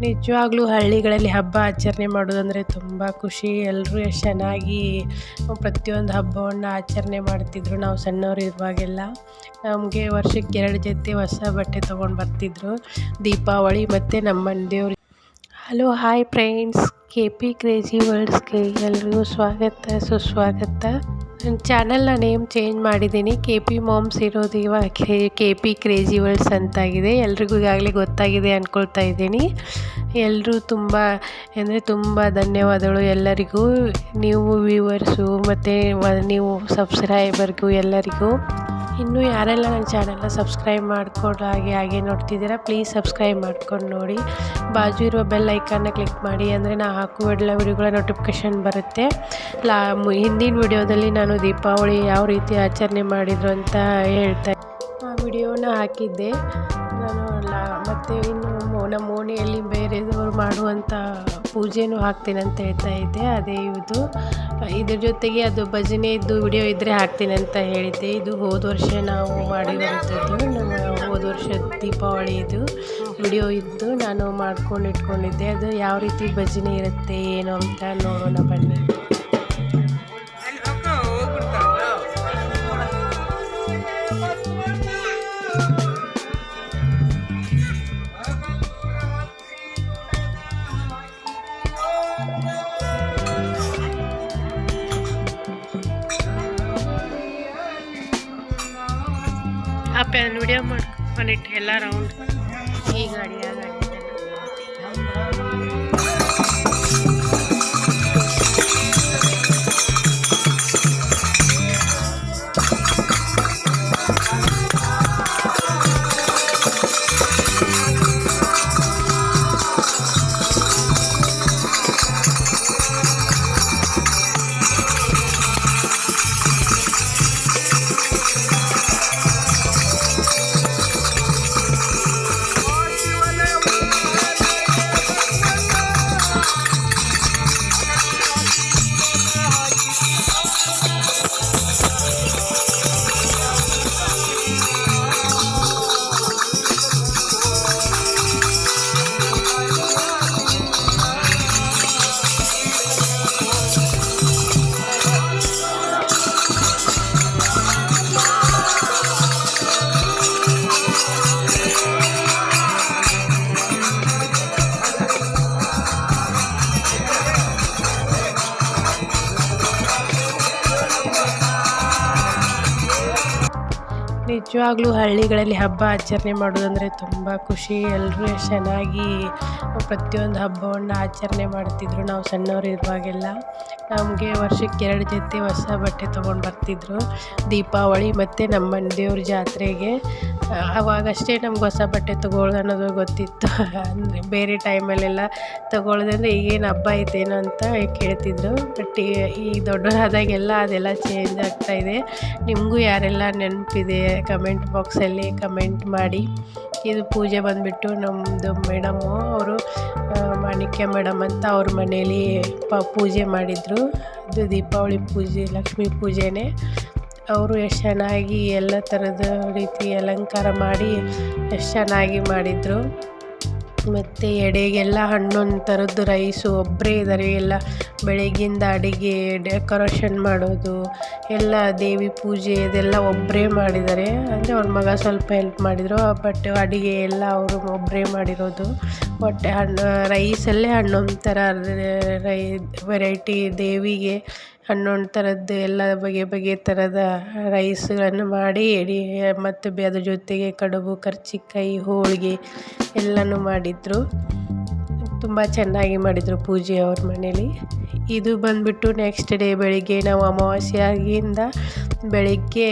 ನಿಜವಾಗ್ಲೂ ಹಳ್ಳಿಗಳಲ್ಲಿ ಹಬ್ಬ ಆಚರಣೆ ಮಾಡೋದಂದರೆ ತುಂಬ ಖುಷಿ. ಎಲ್ಲರೂ ಎಷ್ಟು ಚೆನ್ನಾಗಿ ಪ್ರತಿಯೊಂದು ಹಬ್ಬವನ್ನು ಆಚರಣೆ ಮಾಡ್ತಿದ್ರು. ನಾವು ಸಣ್ಣವ್ರು ಇರುವಾಗೆಲ್ಲ ನಮಗೆ ವರ್ಷಕ್ಕೆ ಎರಡು ಜೊತೆ ಹೊಸ ಬಟ್ಟೆ ತೊಗೊಂಡು ಬರ್ತಿದ್ರು. ದೀಪಾವಳಿ ಮತ್ತು ನಮ್ಮ ದೇವ್ರು. Hello, hi friends. K P crazy ವರ್ಲ್ಡ್ಸ್ಗೆ ಎಲ್ರಿಗೂ ಸ್ವಾಗತ, ಸುಸ್ವಾಗತ. ನನ್ನ ಚಾನಲ್ನ ನೇಮ್ ಚೇಂಜ್ ಮಾಡಿದ್ದೀನಿ. ಕೆ ಪಿ ಮಾಮ್ಸ್ ಇರೋದು ಇವಾಗ ಕೆ ಪಿ ಕ್ರೇಜಿ ವರ್ಲ್ಡ್ಸ್ ಅಂತಾಗಿದೆ. ಎಲ್ರಿಗೂ ಈಗಾಗಲೇ ಗೊತ್ತಾಗಿದೆ ಅಂದ್ಕೊಳ್ತಾ ಇದ್ದೀನಿ. ಎಲ್ಲರೂ ತುಂಬ, ಅಂದರೆ ತುಂಬ ಧನ್ಯವಾದಗಳು ಎಲ್ಲರಿಗೂ. ನೀವು ವ್ಯೂವರ್ಸು ಮತ್ತು ನೀವು ಸಬ್ಸ್ಕ್ರೈಬರ್ಗೂ ಎಲ್ಲರಿಗೂ. ಇನ್ನೂ ಯಾರೆಲ್ಲ ನನ್ನ ಚಾನಲ್ನ ಸಬ್ಸ್ಕ್ರೈಬ್ ಮಾಡ್ಕೊಂಡು ಹಾಗೆ ಹಾಗೆ ನೋಡ್ತಿದ್ದೀರಾ ಪ್ಲೀಸ್ ಸಬ್ಸ್ಕ್ರೈಬ್ ಮಾಡ್ಕೊಂಡು ನೋಡಿ. ಬಾಜು ಇರುವ ಬೆಲ್ ಐಕಾನ್ನ ಕ್ಲಿಕ್ ಮಾಡಿ, ಅಂದರೆ ನಾ ಹಾಕುವ ಎಲ್ಲ ವಿಡಿಯೋಗಳ ನೋಟಿಫಿಕೇಷನ್ ಬರುತ್ತೆ. ಲಾ ಹಿಂದಿನ ವಿಡಿಯೋದಲ್ಲಿ ನಾನು ದೀಪಾವಳಿ ಯಾವ ರೀತಿ ಆಚರಣೆ ಮಾಡಿದ್ರು ಅಂತ ಹೇಳ್ತಾ ಆ ವಿಡಿಯೋನ ಹಾಕಿದ್ದೆ. ನಾನು ಲಾ ಮತ್ತು ಇನ್ನು ನಮ್ಮ ಓಣಿಯಲ್ಲಿ ಬೇರೆದವರು ಮಾಡುವಂಥ ಪೂಜೆನೂ ಹಾಕ್ತೀನಿ ಅಂತ ಹೇಳ್ತಾ ಇದ್ದೆ, ಅದೇ ಇದು. ಇದ್ರ ಜೊತೆಗೆ ಅದು ಭಜನೆ ಇದ್ದು ವಿಡಿಯೋ ಇದ್ದರೆ ಹಾಕ್ತೀನಿ ಅಂತ ಹೇಳಿದ್ದೆ. ಇದು ಹೋದ ವರ್ಷ ನಾವು ಮಾಡಿರುವಂಥದ್ದು ನಮ್ಮ ಹೋದ ವರ್ಷ ದೀಪಾವಳಿ ಇದು. ವಿಡಿಯೋ ಇದ್ದು ನಾನು ಮಾಡ್ಕೊಂಡು ಇಟ್ಕೊಂಡಿದ್ದೆ. ಅದು ಯಾವ ರೀತಿ ಭಜನೆ ಇರುತ್ತೆ, ಏನು ಅಂತ ನೋಡೋಣ ಬನ್ನಿ. ಅಪ್ಪ ವಿಡಿಯೋ ಮಾಡ್ಕೊಂಡಿಟ್ಟು ಎಲ್ಲ ರೌಂಡ್ ಈ ಗಾಡಿ ಗಾಡಿ ನಿಜವಾಗ್ಲೂ ಹಳ್ಳಿಗಳಲ್ಲಿ ಹಬ್ಬ ಆಚರಣೆ ಮಾಡೋದಂದರೆ ತುಂಬ ಖುಷಿ. ಎಲ್ಲರೂ ಎಷ್ಟು ಚೆನ್ನಾಗಿ ಪ್ರತಿಯೊಂದು ಹಬ್ಬವನ್ನು ಆಚರಣೆ ಮಾಡ್ತಿದ್ದರು ನಾವು ಸಣ್ಣವ್ರು ಇರುವಾಗೆಲ್ಲ. ನಮಗೆ ವರ್ಷಕ್ಕೆ ಎರಡು ಜೊತೆ ಹೊಸ ಬಟ್ಟೆ ತೊಗೊಂಡು ಬರ್ತಿದ್ರು. ದೀಪಾವಳಿ ಮತ್ತು ನಮ್ಮ ದೇವ್ರ ಜಾತ್ರೆಗೆ. ಅವಾಗಷ್ಟೇ ನಮ್ಗೆ ಹೊಸ ಬಟ್ಟೆ ತೊಗೊಳ್ಳೋದು ಅನ್ನೋದು ಗೊತ್ತಿತ್ತು. ಅಂದರೆ ಬೇರೆ ಟೈಮಲ್ಲೆಲ್ಲ ತೊಗೊಳ್ಳೋದಂದ್ರೆ ಈಗೇನು ಹಬ್ಬ ಐತೇನೋ ಅಂತ ಕೇಳ್ತಿದ್ರು. ಬಟ್ ಈ ದೊಡ್ಡವರಾದಾಗೆಲ್ಲ ಅದೆಲ್ಲ ಚೇಂಜ್ ಆಗ್ತಾಯಿದೆ ನಿಮಗೂ ಯಾರೆಲ್ಲ ನೆನಪಿದೆ ಕಮೆಂಟ್ ಬಾಕ್ಸಲ್ಲಿ ಕಮೆಂಟ್ ಮಾಡಿ. ಇದು ಪೂಜೆ ಬಂದುಬಿಟ್ಟು ನಮ್ಮದು ಮೇಡಮ್ಮು ಅವರು ಮಾಣಿಕ್ಯ ಮೇಡಮ್ ಅಂತ ಅವ್ರ ಮನೇಲಿ ಪ ಪೂಜೆ ಮಾಡಿದರು. ಇದು ದೀಪಾವಳಿ ಪೂಜೆ, ಲಕ್ಷ್ಮೀ ಪೂಜೆನೇ. ಅವರು ಎಷ್ಟು ಚೆನ್ನಾಗಿ ಎಲ್ಲ ಥರದ ರೀತಿ ಅಲಂಕಾರ ಮಾಡಿ ಎಷ್ಟು ಚೆನ್ನಾಗಿ ಮಾಡಿದರು. ಮತ್ತು ಎಡೆಗೆಲ್ಲ ಹಣ್ಣೊಂದು ಥರದ್ದು ರೈಸು ಒಬ್ಬರೇ ಇದ್ದಾರೆ ಎಲ್ಲ ಬೆಳಗ್ಗಿಂದ ಅಡುಗೆ, ಡೆಕೋರೇಷನ್ ಮಾಡೋದು, ಎಲ್ಲ ದೇವಿ ಪೂಜೆ ಇದೆಲ್ಲ ಒಬ್ಬರೇ ಮಾಡಿದ್ದಾರೆ. ಅಂದರೆ ಅವ್ರ ಮಗ ಸ್ವಲ್ಪ ಹೆಲ್ಪ್ ಮಾಡಿದರು ಬಟ್ ಅಡುಗೆ ಎಲ್ಲ ಅವರು ಒಬ್ಬರೇ ಮಾಡಿರೋದು. ಒಟ್ಟೆ ಹಣ್ಣು, ರೈಸಲ್ಲೇ ಹಣ್ಣೊಂದು ಥರ ರೈ ವೆರೈಟಿ ದೇವಿಗೆ ಹನ್ನೊಂದು ಥರದ್ದು ಎಲ್ಲ ಬಗೆ ಬಗೆ ಥರದ ರೈಸ್ಗಳನ್ನು ಮಾಡಿ ಎಡಿ ಮತ್ತು ಬೆ ಅದ್ರ ಜೊತೆಗೆ ಕಡುಬು, ಕರ್ಚಿಕಾಯಿ, ಹೋಳಿಗೆ ಎಲ್ಲನೂ ಮಾಡಿದರು. ತುಂಬ ಚೆನ್ನಾಗಿ ಮಾಡಿದರು ಪೂಜೆ ಅವ್ರ ಮನೇಲಿ. ಇದು ಬಂದುಬಿಟ್ಟು ನೆಕ್ಸ್ಟ್ ಡೇ ಬೆಳಿಗ್ಗೆ ನಾವು ಅಮಾವಾಸ್ಯಾಗಿಂದ ಬೆಳಿಗ್ಗೆ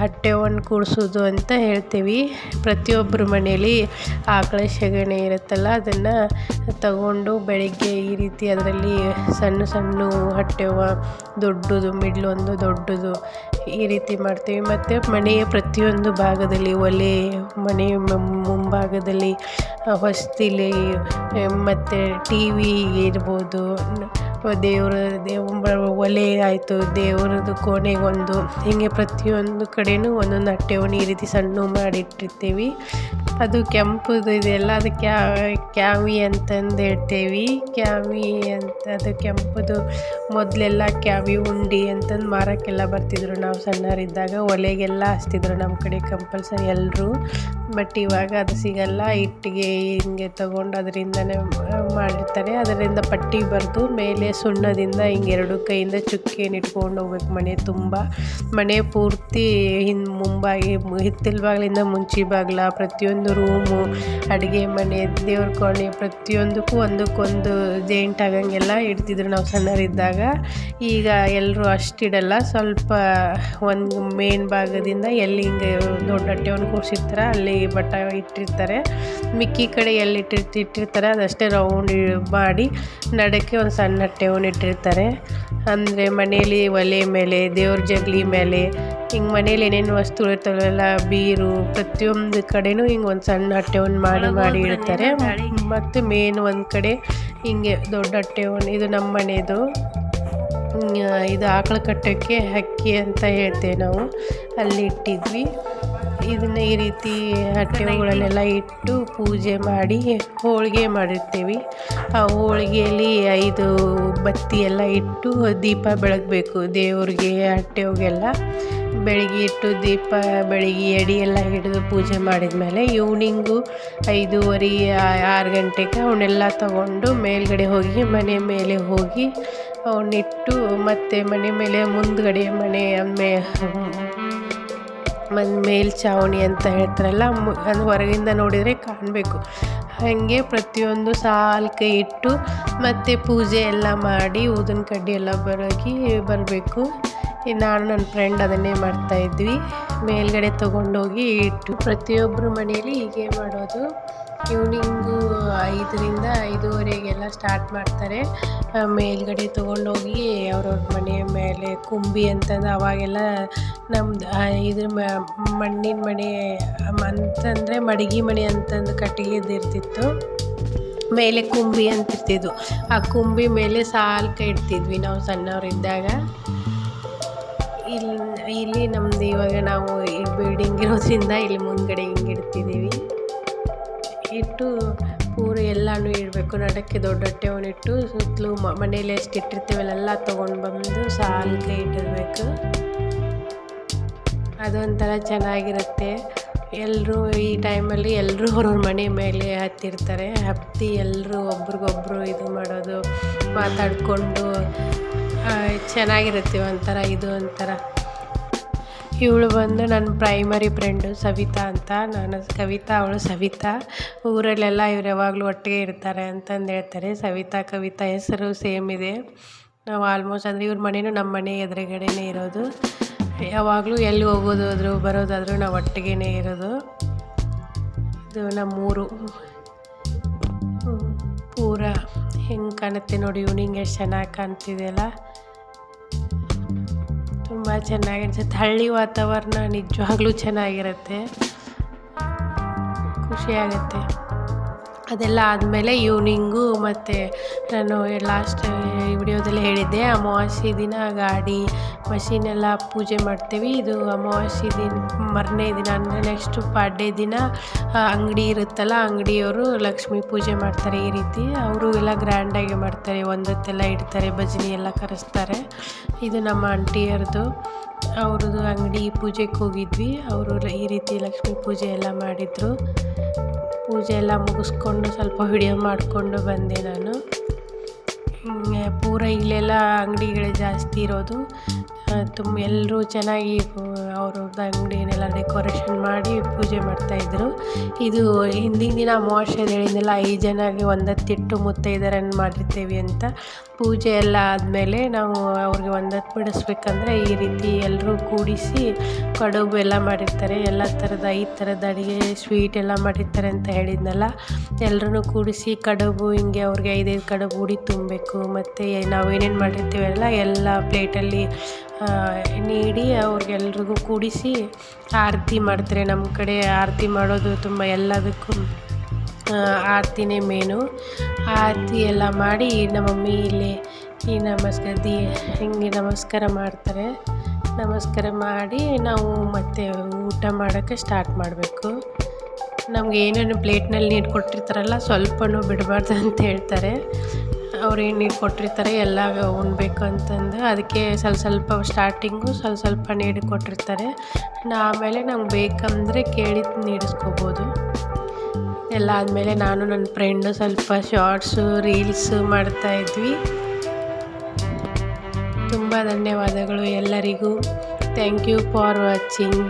ಹಟ್ಟೆವನ್ನು ಕೂಡಿಸೋದು ಅಂತ ಹೇಳ್ತೀವಿ. ಪ್ರತಿಯೊಬ್ಬರ ಮನೇಲಿ ಆಕಳ ಸೆಗಣಿ ಇರುತ್ತಲ್ಲ, ಅದನ್ನು ತಗೊಂಡು ಬೆಳಿಗ್ಗೆ ಈ ರೀತಿ ಅದರಲ್ಲಿ ಸಣ್ಣ ಸಣ್ಣ ಹಟ್ಟೆವ, ದೊಡ್ಡದು, ಮಿಡ್ಲ್ ಒಂದು, ದೊಡ್ಡದು ಈ ರೀತಿ ಮಾಡ್ತೀವಿ. ಮತ್ತು ಮನೆಯ ಪ್ರತಿಯೊಂದು ಭಾಗದಲ್ಲಿ, ಒಲೆ, ಮನೆ ಮುಂಭಾಗದಲ್ಲಿ ಹೊಸ್ತಿಲಿ ಮತ್ತು ಟಿ ವಿ ಇರ್ಬೋದು ದೇವ್ರ ದೇವ ಒಲೆ ಆಯಿತು. ದೇವ್ರದ್ದು ಕೋಣೆಗೊಂದು ಹೀಗೆ ಪ್ರತಿಯೊಂದು ಕಡೆಯೂ ಒಂದೊಂದು ಹಟ್ಟೆವನ್ನು ಈ ರೀತಿ ಸಣ್ಣ ಮಾಡಿಟ್ಟಿರ್ತೀವಿ. ಅದು ಕೆಂಪುದು ಇದೆಲ್ಲ, ಅದು ಕ್ಯಾವಿ ಅಂತಂದು ಹೇಳ್ತೇವೆ. ಕ್ಯಾವಿ ಅಂತ, ಅದು ಕೆಂಪುದು ಮೊದಲೆಲ್ಲ ಕ್ಯಾವಿ ಉಂಡಿ ಅಂತಂದು ಮಾರೋಕ್ಕೆಲ್ಲ ಬರ್ತಿದ್ರು. ನಾವು ಸಣ್ಣವರಿದ್ದಾಗ ಒಲೆಗೆಲ್ಲ ಹಚ್ತಿದ್ರು ನಮ್ಮ ಕಡೆ ಕಂಪಲ್ಸರಿ ಎಲ್ಲರೂ ಬಟ್ ಇವಾಗ ಅದು ಸಿಗಲ್ಲ. ಇಟ್ಟಿಗೆ ಹಿಂಗೆ ತಗೊಂಡು ಅದರಿಂದನೇ ಮಾಡಿರ್ತಾರೆ. ಅದರಿಂದ ಪಟ್ಟಿ ಬರೆದು ಮೇಲೆ ಸುಣ್ಣದಿಂದ ಹಿಂಗೆ ಎರಡು ಕೈಯಿಂದ ಚುಕ್ಕಿಯನ್ನು ಇಟ್ಕೊಂಡು ಹೋಗ್ಬೇಕು. ಮನೆ ತುಂಬ, ಮನೆ ಪೂರ್ತಿ ಹಿಂದೆ ಮುಂಬಾಗಿ, ಹಿತ್ತಲ ಬಾಗಿಲಿಂದ ಮುಂಚಿ ಬಾಗಿಲ, ಪ್ರತಿಯೊಂದು ರೂಮು, ಅಡುಗೆ ಮನೆ, ದೇವ್ರ ಕೋಣೆ, ಪ್ರತಿಯೊಂದಕ್ಕೂ ಒಂದಕ್ಕೊಂದು ಜೇಂಟ್ ಆಗಂಗೆಲ್ಲ ಇಡ್ತಿದ್ರು ನಾವು ಸಣ್ಣರಿದ್ದಾಗ ಈಗ ಎಲ್ಲರೂ ಅಷ್ಟಿಡಲ್ಲ ಸ್ವಲ್ಪ ಒಂದು ಮೇನ್ ಭಾಗದಿಂದ ಎಲ್ಲಿ ಹಿಂಗೆ ದೊಡ್ಡ ಅಟ್ಟೆವನ್ನು ಕೂರಿಸಿರ್ತಾರೆ ಅಲ್ಲಿ ಬಟ್ಟ ಇಟ್ಟಿರ್ತಾರೆ. ಮಿಕ್ಕಿ ಕಡೆ ಎಲ್ಲಿ ಇಟ್ಟಿರ್ತಿ, ಇಟ್ಟಿರ್ತಾರೆ, ಅದಷ್ಟೇ ರೌಂಡ್ ಮಾಡಿ, ನಡಕ್ಕೆ ಒಂದು ಸಣ್ಣ ಹಟ್ಟೆವನ್ನು ಇಟ್ಟಿರ್ತಾರೆ. ಅಂದರೆ ಮನೇಲಿ ಒಲೆ ಮೇಲೆ ದೇವ್ರ ಜಗಲಿ ಮೇಲೆ ಹಿಂಗೆ ಮನೇಲಿ ಏನೇನು ವಸ್ತುಗಳು ಇರ್ತಾವಲ್ಲ ಬೀರು ಪ್ರತಿಯೊಂದು ಕಡೆನೂ ಹಿಂಗೆ ಒಂದು ಸಣ್ಣ ಅಟ್ಟೆವನ್ನು ಮಾಡಿ ಮಾಡಿ ಇಡ್ತಾರೆ. ಮತ್ತು ಮೇನ್ ಒಂದು ಕಡೆ ಹಿಂಗೆ ದೊಡ್ಡ ಹಟ್ಟೆವನ್ನು ಇದು ನಮ್ಮ ಮನೆಯದು ಇದು ಆಕಳ ಕಟ್ಟೋಕ್ಕೆ ಹಕ್ಕಿ ಅಂತ ಹೇಳ್ತೇವೆ ನಾವು. ಅಲ್ಲಿ ಇಟ್ಟಿದ್ವಿ. ಇದನ್ನ ಈ ರೀತಿ ಹಟ್ಟೆಗಳನ್ನೆಲ್ಲ ಇಟ್ಟು ಪೂಜೆ ಮಾಡಿ ಹೋಳಿಗೆ ಮಾಡಿರ್ತೀವಿ. ಆ ಹೋಳಿಗೆಯಲ್ಲಿ ಐದು ಬತ್ತಿ ಎಲ್ಲ ಇಟ್ಟು ದೀಪ ಬೆಳಗಬೇಕು. ದೇವ್ರಿಗೆ ಹಟ್ಟೆವ್ಗೆಲ್ಲ ಬೆಳಗ್ಗೆ ಇಟ್ಟು ದೀಪ, ಬೆಳಗ್ಗೆ ಎಡೆ ಎಲ್ಲ ಹಿಡಿದು ಪೂಜೆ ಮಾಡಿದ ಮೇಲೆ ಈವ್ನಿಂಗು ಐದೂವರೆ, ಆರು ಗಂಟೆಗೆ ಅವನ್ನೆಲ್ಲ ತಗೊಂಡು ಮೇಲ್ಗಡೆ ಹೋಗಿ, ಮನೆ ಮೇಲೆ ಹೋಗಿ ಅವನ್ನಿಟ್ಟು ಮತ್ತು ಮನೆ ಮೇಲೆ ಮುಂದ್ಗಡೆ ಮನೆ, ಮೇ ಮನೆ ಮೇಲ್ಛಾವಣಿ ಅಂತ ಹೇಳ್ತಾರಲ್ಲ ಅದು ಹೊರಗಿಂದ ನೋಡಿದರೆ ಕಾಣಬೇಕು. ಹಾಗೆ ಪ್ರತಿಯೊಂದು ಸಾಲ್ಕೆ ಇಟ್ಟು ಮತ್ತು ಪೂಜೆ ಎಲ್ಲ ಮಾಡಿ ಊದಿನ ಕಡ್ಡಿ ಎಲ್ಲ ಬರಗಿ ಬರಬೇಕು. ನಾನು ನನ್ನ ಫ್ರೆಂಡ್ ಅದನ್ನೇ ಮಾಡ್ತಾಯಿದ್ವಿ ಮೇಲ್ಗಡೆ ತೊಗೊಂಡೋಗಿ ಇಟ್ಟು ಪ್ರತಿಯೊಬ್ಬರು ಮನೆಯಲ್ಲಿ ಹೀಗೆ ಮಾಡೋದು. ಈವ್ನಿಂಗು ಐದರಿಂದ ಐದೂವರೆಗೆಲ್ಲ ಸ್ಟಾರ್ಟ್ ಮಾಡ್ತಾರೆ. ಮೇಲ್ಗಡೆ ತೊಗೊಂಡೋಗಿ ಅವ್ರವ್ರ ಮನೆ ಮೇಲೆ ಕುಂಬಿ ಅಂತಂದು ಅವಾಗೆಲ್ಲ ನಮ್ದು ಇದ್ರ ಮಣ್ಣಿನ ಮನೆ, ಅಂತಂದರೆ ಮಡಗಿ ಮನೆ ಅಂತಂದು ಕಟ್ಟಿಗೆದು ಇರ್ತಿತ್ತು ಮೇಲೆ ಕುಂಬಿ ಅಂತಿರ್ತಿದ್ವು. ಆ ಕುಂಬಿ ಮೇಲೆ ಸಾಲ್ಕ ಇಡ್ತಿದ್ವಿ ನಾವು ಸಣ್ಣವರಿದ್ದಾಗ. ಇಲ್ಲಿ ಇಲ್ಲಿ ನಮ್ದು ಇವಾಗ ನಾವು ಈ ಬಿಲ್ಡಿಂಗ್ ಇರೋದ್ರಿಂದ ಇಲ್ಲಿ ಮುಂದ್ಗಡೆ ಹಿಂಗೆ ಇಡ್ತಿದ್ದೀವಿ. ಇಟ್ಟು ಪೂರಿ ಎಲ್ಲನೂ ಇಡಬೇಕು. ನಡಕ್ಕೆ ದೊಡ್ಡ ಹೊಟ್ಟೆವನ್ನು ಇಟ್ಟು ಸುತ್ತಲೂ ಮನೇಲಿ ಎಷ್ಟು ಇಟ್ಟಿರ್ತೀವಲ್ಲ, ಎಲ್ಲ ತೊಗೊಂಡು ಬಂದು ಸಾಲಿಗೆ ಇಟ್ಟಿರಬೇಕು. ಅದೊಂಥರ ಚೆನ್ನಾಗಿರುತ್ತೆ. ಎಲ್ಲರೂ ಈ ಟೈಮಲ್ಲಿ ಎಲ್ಲರೂ ಅವ್ರವ್ರ ಮನೆ ಮೇಲೆ ಹತ್ತಿರ್ತಾರೆ. ಹತ್ತಿ ಎಲ್ಲರೂ ಒಬ್ರಿಗೊಬ್ರು ಇದು ಮಾಡೋದು, ಮಾತಾಡಿಕೊಂಡು ಚೆನ್ನಾಗಿರುತ್ತೆ ಒಂಥರ, ಇದು ಒಂಥರ. ಇವಳು ಬಂದು ನನ್ನ ಪ್ರೈಮರಿ ಫ್ರೆಂಡು ಸವಿತಾ ಅಂತ. ನಾನು ಕವಿತಾ, ಅವಳು ಸವಿತಾ. ಊರಲ್ಲೆಲ್ಲ ಇವ್ರು ಯಾವಾಗಲೂ ಒಟ್ಟಿಗೆ ಇರ್ತಾರೆ ಅಂತಂದು ಹೇಳ್ತಾರೆ. ಸವಿತಾ, ಕವಿತಾ ಹೆಸರು ಸೇಮ್ ಇದೆ. ನಾವು ಆಲ್ಮೋಸ್ಟ್ ಅಂದರೆ ಇವ್ರ ಮನೆಯೂ ನಮ್ಮ ಮನೆ ಎದುರುಗಡೆನೇ ಇರೋದು. ಯಾವಾಗಲೂ ಎಲ್ಲಿ ಹೋಗೋದಾದ್ರು, ಬರೋದಾದರೂ ನಾವು ಒಟ್ಟಿಗೆ ಇರೋದು. ಇದು ನಮ್ಮೂರು. ಪೂರ ಹೆಂಗೆ ಕಾಣುತ್ತೆ ನೋಡಿ, ಇವ್ನಿಂಗ್ ಎಷ್ಟು ಚೆನ್ನಾಗಿ ಕಾಣ್ತಿದೆಯಲ್ಲ. ತುಂಬ ಚೆನ್ನಾಗಿ ಅನ್ಸುತ್ತೆ ಹಳ್ಳಿ ವಾತಾವರಣ ನಿಜವಾಗ್ಲೂ ಚೆನ್ನಾಗಿರುತ್ತೆ. ಖುಷಿಯಾಗುತ್ತೆ. ಅದೆಲ್ಲ ಆದಮೇಲೆ ಈವ್ನಿಂಗು ಮತ್ತು ನಾನು ಲಾಸ್ಟ್ ವಿಡಿಯೋದಲ್ಲಿ ಹೇಳಿದ್ದೆ, ಅಮಾವಾಸ್ಯೆ ದಿನ ಗಾಡಿ ಮಷೀನೆಲ್ಲ ಪೂಜೆ ಮಾಡ್ತೀವಿ. ಇದು ಅಮಾವಾಸ್ಯೆ ದಿನ, ಮರನೇ ದಿನ ಅಂದರೆ ನೆಕ್ಸ್ಟು ಪಾಡ್ಯ ದಿನ ಅಂಗಡಿ ಇರುತ್ತಲ್ಲ, ಅಂಗಡಿಯವರು ಲಕ್ಷ್ಮೀ ಪೂಜೆ ಮಾಡ್ತಾರೆ ಈ ರೀತಿ. ಅವರು ಎಲ್ಲ ಗ್ರ್ಯಾಂಡಾಗಿ ಮಾಡ್ತಾರೆ, ಒಂದೊತ್ತೆಲ್ಲ ಇಡ್ತಾರೆ, ಭಜನಿ ಎಲ್ಲ ಕರೆಸ್ತಾರೆ. ಇದು ನಮ್ಮ ಆಂಟಿಯರದು ಅವ್ರದ್ದು ಅಂಗಡಿ ಪೂಜೆಗೆ ಹೋಗಿದ್ವಿ. ಅವರು ಈ ರೀತಿ ಲಕ್ಷ್ಮೀ ಪೂಜೆ ಎಲ್ಲ ಮಾಡಿದರು. ಪೂಜೆ ಎಲ್ಲ ಮುಗಿಸ್ಕೊಂಡು ಸ್ವಲ್ಪ ವಿಡಿಯೋ ಮಾಡಿಕೊಂಡು ಬಂದೆ ನಾನು. ಪೂರ ಇಲ್ಲೆಲ್ಲ ಅಂಗಡಿಗಳೇ ಜಾಸ್ತಿ ಇರೋದು. ತುಂಬ ಎಲ್ಲರೂ ಚೆನ್ನಾಗಿ ಅವರು ಅಂಗಡಿನೆಲ್ಲ ಡೆಕೋರೇಷನ್ ಮಾಡಿ ಪೂಜೆ ಮಾಡ್ತಾಯಿದ್ರು ಇದು ಹಿಂದಿನ ದಿನ ಅಮಾವಾಸ್ಯೆ ಹೇಳಿದ್ನಲ್ಲ, ಐದು ಜನಗೆ ಒಂದತ್ತಿಟ್ಟು ಮುತ್ತೈದರನ್ನು ಮಾಡಿರ್ತೀವಿ ಅಂತ. ಪೂಜೆ ಎಲ್ಲ ಆದಮೇಲೆ ನಾವು ಅವ್ರಿಗೆ ಒಂದತ್ತು ಬಿಡಿಸ್ಬೇಕಂದ್ರೆ ಈ ರೀತಿ ಎಲ್ಲರೂ ಕೂಡಿಸಿ ಕಡುಬು ಎಲ್ಲ ಮಾಡಿರ್ತಾರೆ. ಎಲ್ಲ ಥರದ ಐದು ಥರದ ಅಡುಗೆ, ಸ್ವೀಟ್ ಎಲ್ಲ ಮಾಡಿರ್ತಾರೆ ಅಂತ ಹೇಳಿದ್ನಲ್ಲ. ಎಲ್ಲರೂ ಕೂಡಿಸಿ ಕಡುಬು, ಹಿಂಗೆ ಅವ್ರಿಗೆ ಐದೈದು ಕಡುಬು ಉಡಿ ತುಂಬಬೇಕು. ಮತ್ತು ನಾವು ಏನೇನು ಮಾಡಿರ್ತೀವಲ್ಲ ಎಲ್ಲ ಪ್ಲೇಟಲ್ಲಿ ನೀಡಿ ಅವ್ರಿಗೆಲ್ರಿಗೂ ಕೂಡಿಸಿ ಆರತಿ ಮಾಡ್ತಾರೆ. ನಮ್ಮ ಕಡೆ ಆರತಿ ಮಾಡೋದು ತುಂಬ ಎಲ್ಲದಕ್ಕೂ ಆರತಿನೇ ಮೇನು. ಆರತಿ ಎಲ್ಲ ಮಾಡಿ ನಮ್ಮ ಮಮ್ಮಿ ಇಲ್ಲಿ ಈ ನಮಸ್ಕಾರ ದಿ, ಹಿಂಗೆ ನಮಸ್ಕಾರ ಮಾಡ್ತಾರೆ. ನಮಸ್ಕಾರ ಮಾಡಿ ನಾವು ಮತ್ತೆ ಊಟ ಮಾಡೋಕ್ಕೆ ಸ್ಟಾರ್ಟ್ ಮಾಡಬೇಕು. ನಮ್ಗೆ ಏನೇನು ಪ್ಲೇಟ್ನಲ್ಲಿ ನೀರು ಕೊಟ್ಟಿರ್ತಾರಲ್ಲ, ಸ್ವಲ್ಪನೂ ಬಿಡಬಾರ್ದು ಅಂತ ಹೇಳ್ತಾರೆ. ಅವ್ರು ಏನು ನೀರು ಕೊಟ್ಟಿರ್ತಾರೆ, ಎಲ್ಲ ಉಣ್ಬೇಕು ಅಂತಂದು ಅದಕ್ಕೆ ಸ್ವಲ್ಪ ಸ್ವಲ್ಪ ಸ್ಟಾರ್ಟಿಂಗು ಸ್ವಲ್ಪ ಸ್ವಲ್ಪ ನೀರು ಕೊಟ್ಟಿರ್ತಾರೆ. ಆಮೇಲೆ ನಮ್ಗೆ ಬೇಕಂದರೆ ಕೇಳಿ ನೀಡಿಸ್ಕೋಬೋದು ಎಲ್ಲ ಆದಮೇಲೆ ನಾನು ನನ್ನ ಫ್ರೆಂಡು ಸ್ವಲ್ಪ ಶಾರ್ಟ್ಸು ರೀಲ್ಸು ಮಾಡ್ತಾಯಿದ್ವಿ ತುಂಬ ಧನ್ಯವಾದಗಳು ಎಲ್ಲರಿಗೂ. Thank you for watching